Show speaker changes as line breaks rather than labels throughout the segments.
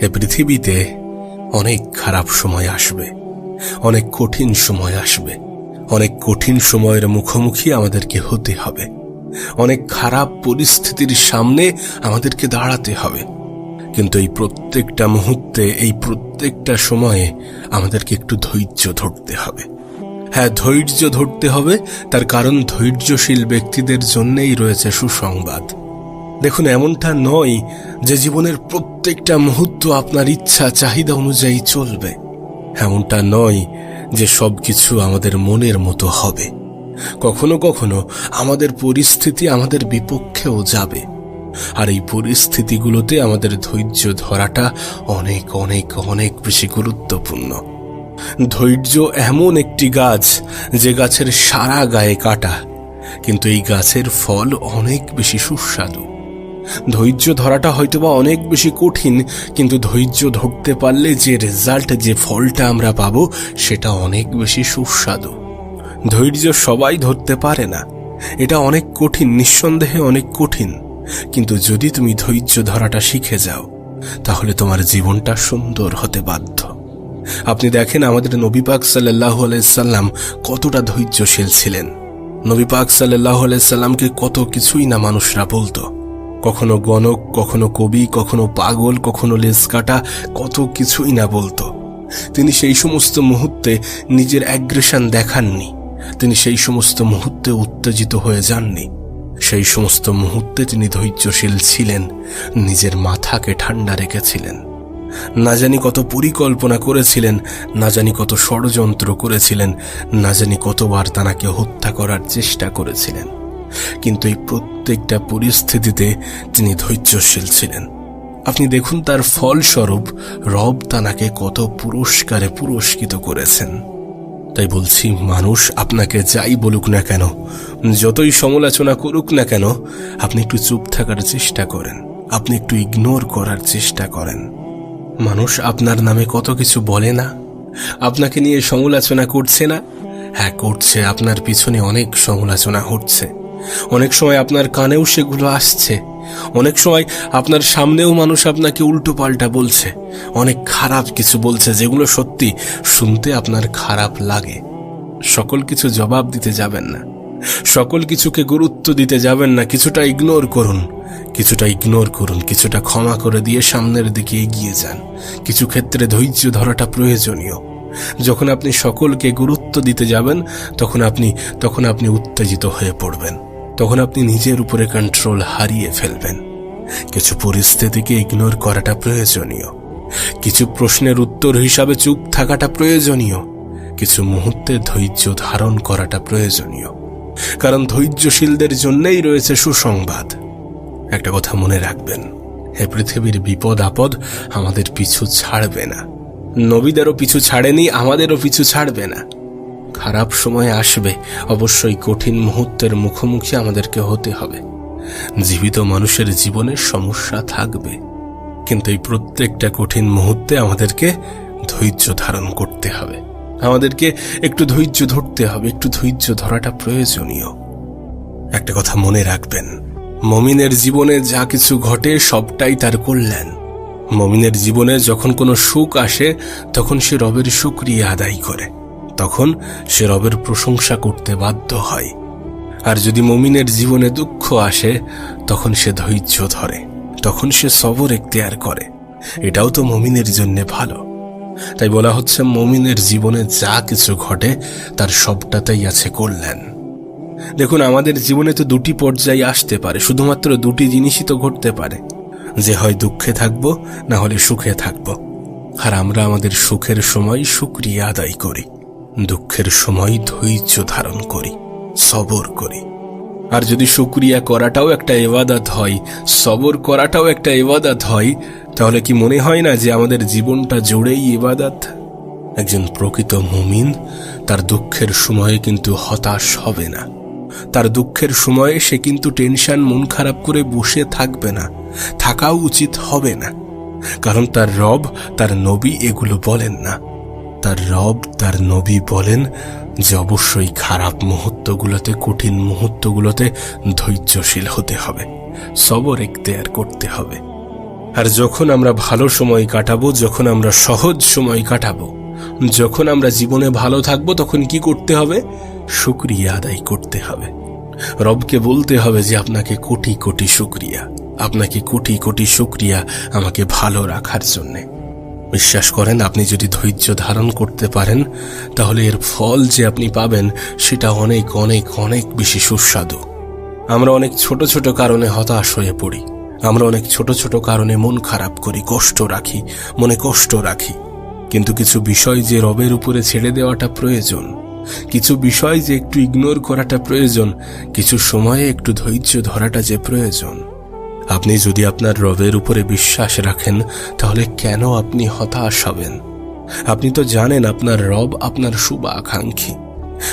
এ পৃথিবীতে অনেক খারাপ সময় আসবে, অনেক কঠিন সময় আসবে, অনেক কঠিন সময়ের মুখোমুখি আমাদেরকে হতে হবে, অনেক খারাপ পরিস্থিতির সামনে আমাদেরকে দাঁড়াতে হবে। কিন্তু এই প্রত্যেকটা মুহূর্তে, এই প্রত্যেকটা সময়ে আমাদেরকে একটু ধৈর্য ধরতে হবে। হ্যাঁ ধৈর্য ধরতে হবে, তার কারণ ধৈর্যশীল ব্যক্তিদের জন্যেই রয়েছে সুসংবাদ। দেখুন, এমনটা নয় যে জীবনের প্রত্যেকটা মুহূর্ত আপনার ইচ্ছা, চাহিদা অনুযায়ী চলবে। এমনটা নয় যে সবকিছু আমাদের মনের মতো হবে। কখনো কখনো আমাদের পরিস্থিতি আমাদের বিপক্ষেও যাবে। আর এই পরিস্থিতিগুলোতে আমাদের ধৈর্য ধরাটা অনেক অনেক অনেক বেশি গুরুত্বপূর্ণ। ধৈর্য এমন একটি গাছ যে গাছের সারা গায়ে কাটা, কিন্তু এই গাছের ফল অনেক বেশি সুস্বাদু। ধৈর্য ধরাটা হয়তোবা অনেক বেশি কঠিন, কিন্তু ধৈর্য ধরতে পারলে যে রেজাল্ট যে ফলটা আমরা পাবো, সেটা অনেক বেশি সুস্বাদু। ধৈর্য সবাই ধরতে পারে না। এটা অনেক কঠিন, নিঃসন্দেহে অনেক কঠিন। কিন্তু যদি তুমি ধৈর্য ধরাটা শিখে যাও, তাহলে তোমার জীবনটা সুন্দর হতে বাধ্য। আপনি দেখেন আমাদের নবী পাক সাল্লাহ সাল্লাম কতটা ধৈর্যশীল ছিলেন। নবী পাক সাল্লাহ সাল্লামকে কত কিছুই না মানুষরা বলতো। কখনো গণক, কখনো কবি, কখনো পাগল, কখনো লেস কাটা, কত কিছুই না বলতো। তিনি সেই সমস্ত মুহূর্তে নিজের অ্যাগ্রেশন দেখাননি। তিনি সেই সমস্ত মুহূর্তে উত্তেজিত হয়ে যাননি। সেই সমস্ত মুহূর্তে তিনি ধৈর্যশীল ছিলেন, নিজের মাথাকে ঠান্ডা রেখেছিলেন। না জানি কত পরিকল্পনা করেছিলেন, না জানি কত ষড়যন্ত্র করেছিলেন, না জানি কতবার তানাকে হত্যা করার চেষ্টা করেছিলেন। কিন্তু এই প্রত্যেকটা পরিস্থিতিতে তিনি ধৈর্যশীল ছিলেন। আপনি দেখুন তার ফলস্বরূপ রব তানাকে কত পুরস্কারে পুরস্কৃত করেছেন। তাই বলছি, মানুষ আপনাকে যাই বলুক না কেন, যতই সমালোচনা করুক না কেন, আপনি একটু চুপ থাকার চেষ্টা করেন। আপনি একটু ইগনোর করার চেষ্টা করেন। মানুষ আপনার নামে কত কিছু বলে না? আপনাকে নিয়ে সমালোচনা করছে না? হ্যাঁ করছে। আপনার পিছনে অনেক সমালোচনা হচ্ছে। অনেক সময় আপনার কানেও সেগুলো আসছে। অনেক সময় আপনার সামনেও মানুষ আপনাকে উল্টো পাল্টা বলছে। অনেক খারাপ কিছু বলছে যেগুলো সত্যি শুনতে আপনার খারাপ লাগে। সকল কিছু জবাব দিতে যাবেন না। সকল কিছুকে গুরুত্ব দিতে যাবেন না। কিছুটা ইগনোর করুন। কিছুটা ইগনোর করুন। কিছুটা ক্ষমা করে দিয়ে সামনের দিকে এগিয়ে যান। কিছু ক্ষেত্রে ধৈর্য ধরাটা প্রয়োজনীয়। যখন আপনি সকলকে গুরুত্ব দিতে যাবেন, তখন আপনি তখন আপনি উত্তেজিত হয়ে পড়বেন। তখন আপনি নিজের উপরে কন্ট্রোল হারিয়ে ফেলবেন। কিছু পরিস্থিতিকে ইগনোর করাটা প্রয়োজনীয়। কিছু প্রশ্নের উত্তর হিসাবে চুপ থাকাটা প্রয়োজনীয়। কিছু মুহূর্তে ধৈর্য ধারণ করাটা প্রয়োজনীয়। কারণ ধৈর্যশীলদের জন্যই রয়েছে সুসংবাদ। একটা কথা মনে রাখবেন হে পৃথিবীর বিপদ আপদ আমাদের পিছু ছাড়বে না। নবীদেরও পিছু ছাড়েনি, আমাদেরও পিছু ছাড়বে না। খারাপ সময় আসবে, অবশ্যই কঠিন মুহূর্তের মুখোমুখি আমাদেরকে হতে হবে। জীবিত মানুষের জীবনে সমস্যা থাকবে, কিন্তু এই প্রত্যেকটা কঠিন মুহূর্তে আমাদেরকে ধৈর্য ধারণ করতে হবে। আমাদেরকে একটু ধৈর্য ধরতে হবে, একটু ধৈর্য ধরাটা প্রয়োজনীয়। একটা কথা মনে রাখবেন, মমিনের জীবনে যা কিছু ঘটে সবটাই তার কল্যাণ। মমিনের জীবনে যখন কোনো সুখ আসে, তখন সে রবের সুক্রিয়া আদায় করে। তখন সে রবের প্রশংসা করতে বাধ্য হয়। আর যদি মমিনের জীবনে দুঃখ আসে, তখন সে ধৈর্য ধরে, তখন সে সবর এখতিয়ার করে। এটাও তো মমিনের জন্য ভালো। তাই বলা হচ্ছে, মমিনের জীবনে যা কিছু ঘটে, তার সবটাতেই আছে কল্যাণ। দেখুন, আমাদের জীবনে তো দুটি পর্যায়ে আসতে পারে, শুধুমাত্র দুটি জিনিসই তো ঘটতে পারে। যে হয় দুঃখে থাকব, না হলে সুখে থাকব। আর আমরা আমাদের সুখের সময় সুক্রিয়া আদায় করি। দুঃখের সময় ধৈর্য ধারণ করি, সবর করি। আর যদি সুক্রিয়া করাটাও একটা এবাদাত হয়, সবর করাটাও একটা এবাদাত হয়, তাহলে কি মনে হয় না যে আমাদের জীবনটা জুড়েই এবাদাত? একজন প্রকৃত মুমিন তার দুঃখের সময়ে কিন্তু হতাশ হবে না। তার দুঃখের সময়ে সে কিন্তু টেনশন, মন খারাপ করে বসে থাকবে না থাকাও উচিত হবে না। কারণ তার রব, তার নবী এগুলো বলেন না। তার রব, তার নবী বলেন যে অবশ্যই খারাপ মুহূর্তগুলোতে, কঠিন মুহূর্তগুলোতে ধৈর্যশীল হতে হবে, সবর এখতেয়ার করতে হবে। আর যখন আমরা ভালো সময় কাটাবো, যখন আমরা সহজ সময় কাটাবো, যখন আমরা জীবনে ভালো থাকব, তখন কি করতে হবে? শুক্রিয়া আদায় করতে হবে। রবকে বলতে হবে যে, আপনাকে কোটি কোটি শুক্রিয়া। আপনাকে কোটি কোটি শুক্রিয়া আমাকে ভালো রাখার জন্যে। বিশ্বাস করেন, আপনি যদি ধৈর্য ধারণ করতে পারেন, তাহলে এর ফল যে আপনি পাবেন, সেটা অনেক অনেক অনেক বেশি সুস্বাদু। আমরা অনেক ছোট ছোট কারণে হতাশ হয়ে পড়ি। আমরা অনেক ছোট ছোট কারণে মন খারাপ করি, কষ্ট রাখি, মনে কষ্ট রাখি। কিন্তু কিছু বিষয় যে রবের উপরে ছেড়ে দেওয়াটা প্রয়োজন, কিছু বিষয় যে একটু ইগনোর করাটা প্রয়োজন, কিছু সময়ে একটু ধৈর্য ধরাটা যে প্রয়োজন। আপনি যদি আপনার রবের উপরে বিশ্বাস রাখেন, তাহলে কেন আপনি হতাশ হবেন? আপনি তো জানেন আপনার রব আপনার শুভ আকাঙ্ক্ষী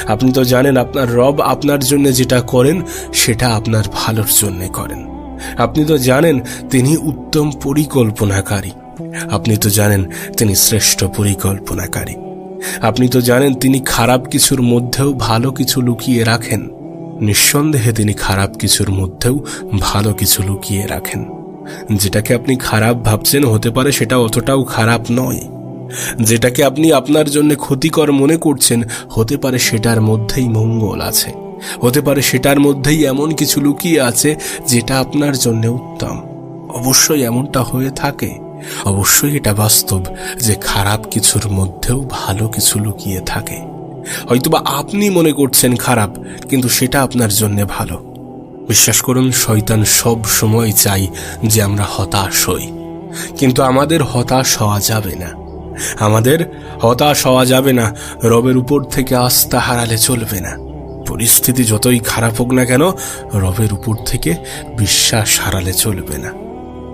আপনি তো জানেন আপনার রব আপনার জন্য যেটা করেন, সেটা আপনার ভালোর জন্য করেন। আপনি তো জানেন তিনি উত্তম পরিকল্পনাকারী। আপনি তো জানেন তিনি শ্রেষ্ঠ পরিকল্পনাকারী। আপনি তো জানেন তিনি খারাপ কিছুর মধ্যেও ভালো কিছু লুকিয়ে রাখেন। নিঃসন্দেহে তিনি খারাপ কিছুর মধ্যেও ভালো কিছু লুকিয়ে রাখেন। যেটাকে আপনি খারাপ ভাবছেন হতে পারে সেটা অতটাও খারাপ নয়। যেটাকে আপনি আপনার জন্য ক্ষতিকর মনে করছেন হতে পারে সেটার মধ্যেই মঙ্গল আছে। হতে পারে সেটার মধ্যেই এমন কিছু লুকিয়ে আছে যেটা আপনার জন্য উত্তম। অবশ্যই এমনটা হয়ে থাকে। অবশ্যই এটা বাস্তব যে খারাপ কিছুর মধ্যেও ভালো কিছু লুকিয়ে থাকে। হয়তোবা আপনি মনে করছেন খারাপ, কিন্তু সেটা আপনার জন্য ভালো। বিশ্বাস করুন, শয়তান সব সময় চাই যে আমরা হতাশ হই। কিন্তু আমাদের হতাশ হওয়া যাবে না। আমাদের হতাশ হওয়া যাবে না, রবের উপর থেকে আস্থা হারালে চলবে না। পরিস্থিতি যতই খারাপ হোক না কেন, রবের উপর থেকে বিশ্বাস হারালে চলবে না।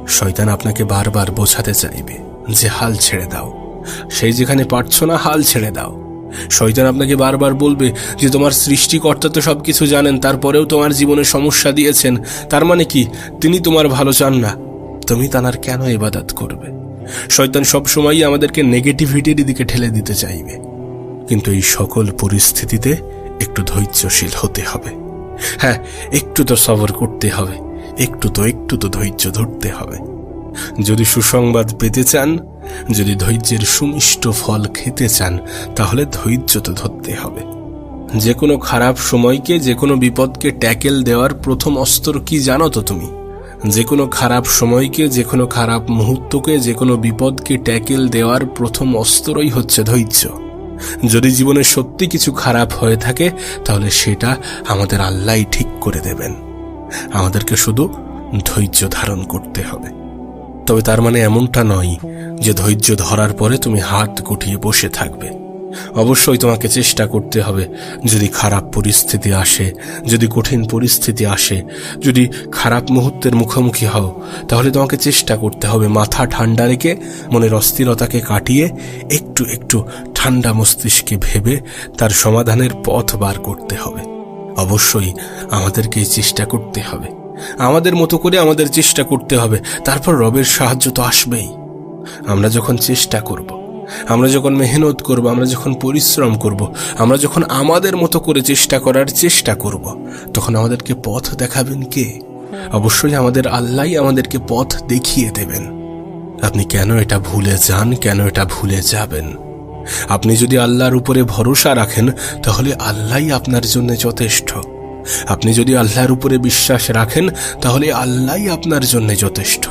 শয়তান আপনাকে বারবার বোঝাতে চাইবে যে হাল ছেড়ে দাও। সেই যেখানে পারছ না, হাল ছেড়ে দাও। শয়তান আপনাকে বারবার বলবে যে তোমার সৃষ্টিকর্তা তো সব কিছু জানেন, তারপরেও তোমার জীবনে সমস্যা দিয়েছেন। তার মানে কি? তিনি তোমার ভালো চান না। তুমি তানার কেন ইবাদত করবে? শয়তান সবসময়ই আমাদেরকে নেগেটিভিটির দিকে ঠেলে দিতে চাইবে। কিন্তু এই সকল পরিস্থিতিতে একটু ধৈর্যশীল হতে হবে। হ্যাঁ একটু তো সবর করতে হবে। একটু তো একটু তো ধৈর্য ধরতে হবে। যদি সুসংবাদ পেতে চান, যদি ধৈর্যের সুমিষ্ট ফল খেতে চান, তাহলে ধৈর্য তো ধরতে হবে। যে কোনো খারাপ সময়কে যে কোনো বিপদকে ট্যাকেল দেওয়ার প্রথম অস্ত্র কি জানো তো তুমি? যে কোনো খারাপ সময়কে যে কোনো খারাপ মুহূর্তকে যে কোনো বিপদকে ট্যাকেল দেওয়ার প্রথম অস্ত্রই হচ্ছে ধৈর্য। যদি জীবনে সত্যি কিছু খারাপ হয়ে থাকে, তাহলে সেটা আমাদের আল্লাহ ঠিক করে দেবেন। আমাদেরকে শুধু ধৈর্য ধারণ করতে হবে। তবে তার মানে এমনটা নয় যে ধৈর্য ধরার পরে তুমি হাত গুটিয়ে বসে থাকবে। অবশ্যই তোমাকে চেষ্টা করতে হবে যদি খারাপ পরিস্থিতি আসে, যদি কঠিন পরিস্থিতি আসে, যদি খারাপ মুহূর্তের মুখোমুখি হও, তাহলে তোমাকে চেষ্টা করতে হবে মাথা ঠান্ডা রেখে মনের অস্থিরতাকে কাটিয়ে একটু একটু ঠান্ডা মস্তিষ্কে ভেবে তার সমাধানের পথ বার করতে হবে। অবশ্যই আমাদেরকে চেষ্টা করতে হবে। আমাদের মতো করে আমাদের চেষ্টা করতে হবে। তারপর রবের সাহায্য তো আসবেই। আমরা যখন চেষ্টা করব, আমরা যখন মেহনত করব, আমরা যখন পরিশ্রম করব, আমরা যখন আমাদের মতো করে চেষ্টা করার চেষ্টা করব, তখন আমাদেরকে পথ দেখাবেন কে? অবশ্যই আমাদের আল্লাহ আমাদেরকে পথ দেখিয়ে দেবেন। আপনি কেন এটা ভুলে যান? কেন এটা ভুলে যাবেন? আপনি যদি আল্লাহর উপরে ভরসা রাখেন, তাহলে আল্লাহই আপনার জন্য যথেষ্ট। আপনি যদি আল্লাহর উপরে বিশ্বাস রাখেন, তাহলে আল্লাহই আপনার জন্য যথেষ্ট।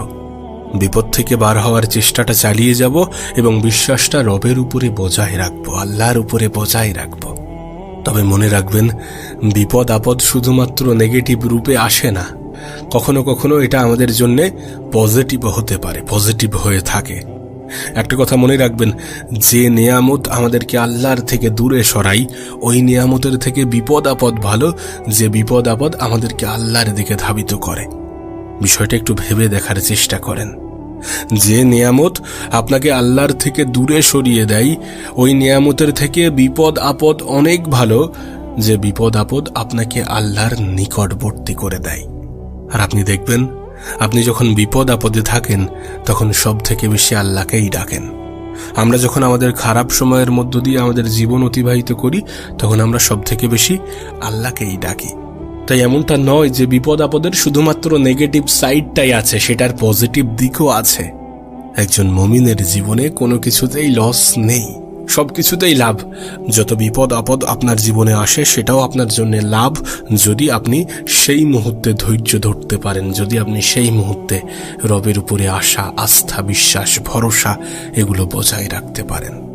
বিপদ থেকে বার হওয়ার চেষ্টাটা চালিয়ে যাব এবং বিশ্বাসটা রবের উপরে বজায় রাখব, আল্লাহর উপরে বজায় রাখব। তবে মনে রাখবেন, বিপদ আপদ শুধুমাত্র নেগেটিভ রূপে আসে না। কখনো কখনো এটা আমাদের জন্য পজিটিভ হতে পারে, পজিটিভ হয়ে থাকে। একটা কথা মনে রাখবেন, যে নিয়ামত আমাদেরকে আল্লাহর থেকে দূরে সরাই, ওই নিয়ামতের থেকে বিপদ আপদ ভালো, যে বিপদ আপদ আমাদেরকে আল্লাহর দিকে ধাবিত করে। বিষয়টা একটু ভেবে দেখার চেষ্টা করেন। যে নিয়ামত আপনাকে আল্লাহর থেকে দূরে সরিয়ে দেয়, ওই নিয়ামতের থেকে বিপদ আপদ অনেক ভালো, যে বিপদ আপদ আপনাকে আল্লাহর নিকটবর্তী করে দেয়। আর আপনি দেখবেন আপনি যখন বিপদ আপদে থাকেন, তখন সব থেকে বেশি আল্লাহকেই ডাকেন। আমরা যখন আমাদের খারাপ সময়ের মধ্য দিয়ে আমাদের জীবন অতিবাহিত করি, তখন আমরা সব থেকে বেশি আল্লাহকেই ডাকি। তাই এমনটা নয় যে বিপদ আপদের শুধুমাত্র নেগেটিভ সাইডটাই আছে, সেটার পজিটিভ দিকও আছে। একজন মমিনের জীবনে কোনো কিছুতেই লস নেই। সবকিছুতেই লাভ। যত বিপদ আপদ আপনার জীবনে আসে, সেটাও আপনার জন্য লাভ যদি আপনি সেই মুহূর্তে ধৈর্য ধরতে পারেন, যদি আপনি সেই মুহূর্তে রবের উপরে আশা, আস্থা, বিশ্বাস, ভরসা এগুলো বজায় রাখতে পারেন।